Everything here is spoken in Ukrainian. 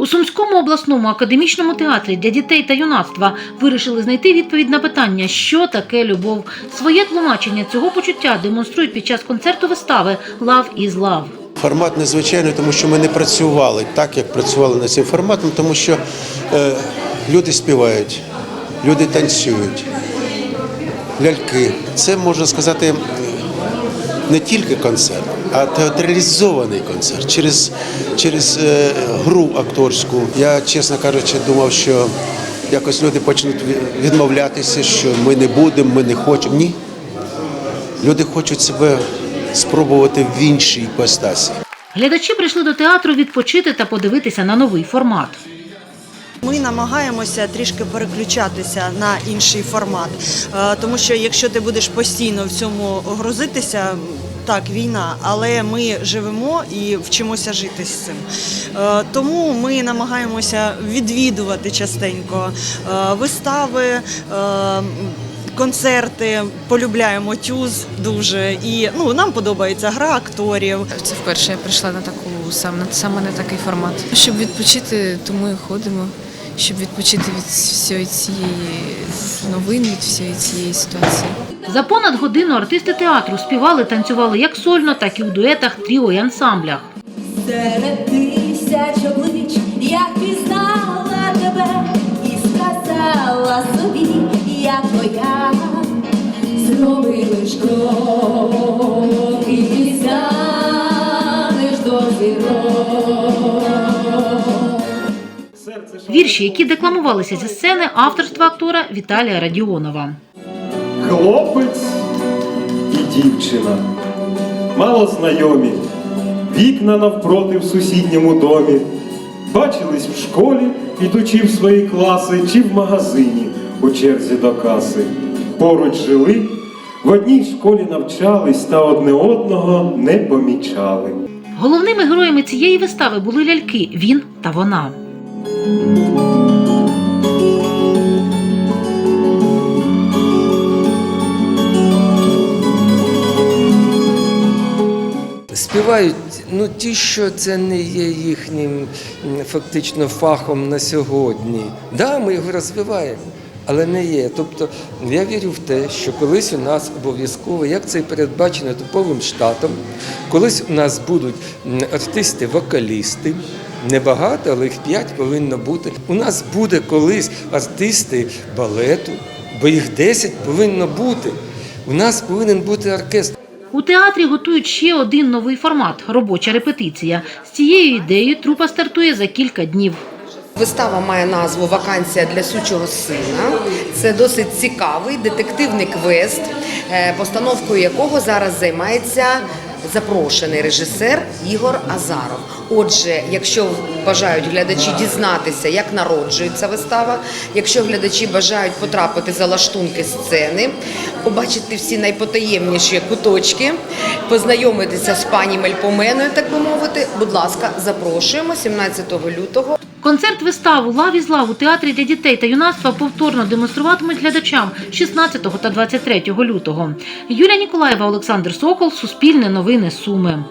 У Сумському обласному академічному театрі для дітей та юнацтва вирішили знайти відповідь на питання, що таке любов. Своє тлумачення цього почуття демонструють під час концерту вистави Лав із лав. Формат незвичайний, тому що ми не працювали так, як працювали над цим форматом, тому що е, люди співають, люди танцюють, ляльки. Це можна сказати не тільки концерт, а театралізований концерт через, через е, гру акторську. Я, чесно кажучи, думав, що якось люди почнуть відмовлятися, що ми не будемо, ми не хочемо. Ні. Люди хочуть себе спробувати в іншій іпостасі. Глядачі прийшли до театру відпочити та подивитися на новий формат. Ми намагаємося трішки переключатися на інший формат, Е, тому що якщо ти будеш постійно в цьому грузитися. Так, війна, але ми живемо і вчимося жити з цим. Е, Тому ми намагаємося відвідувати частенько е, вистави, концерти, полюбляємо тюз дуже. І ну, нам подобається гра акторів. Це вперше я прийшла на таку сам на саме на такий формат. Щоб відпочити, тому і ходимо. Щоб відпочити від всієї цієї новин, від всієї цієї ситуації. За понад годину артисти театру співали, танцювали як сольно, так і в дуетах, тріо і ансамблях. Серед тисяч облич я пізнала тебе і сказала собі, я твоя. Зроби лиш крок і дістанеш до зірок. Вірші, які декламувалися зі сцени, авторства актора Віталія Радіонова. Хлопець і дівчина, мало знайомі, вікна навпроти в сусідньому домі. Бачились в школі, ідучи в свої класи, чи в магазині у черзі до каси. Поруч жили, в одній школі навчались та одне одного не помічали. Головними героями цієї вистави були ляльки він та вона. Співають ну ті, що це не є їхнім фактично фахом на сьогодні. Да, ми його розвиваємо, але не є. Тобто я вірю в те, що колись у нас обов'язково, як це і передбачено типовим штатом, колись у нас будуть артисти-вокалісти. Небагато, але їх п'ять повинно бути. У нас буде колись артисти балету, бо їх 10 повинно бути. У нас повинен бути оркестр. У театрі готують ще один новий формат робоча репетиція. З цією ідеєю трупа стартує за кілька днів. Вистава має назву Вакансія для сучого сина. Це досить цікавий детективний квест, е, постановкою якого зараз займається запрошений режисер Ігор Азаров. Отже, якщо бажають глядачі дізнатися, як народжується вистава, якщо глядачі бажають потрапити за лаштунки сцени, побачити всі найпотаємніші куточки, познайомитися з пані Мельпоменою, так би мовити, будь ласка, запрошуємо 17 лютого. Концерт виставу Лав із лав у театрі для дітей та юнацтва повторно демонструватимуть глядачам 16 та 23 лютого. Юлія Ніколаєва, Олександр Сокол, Суспільне новини Суми.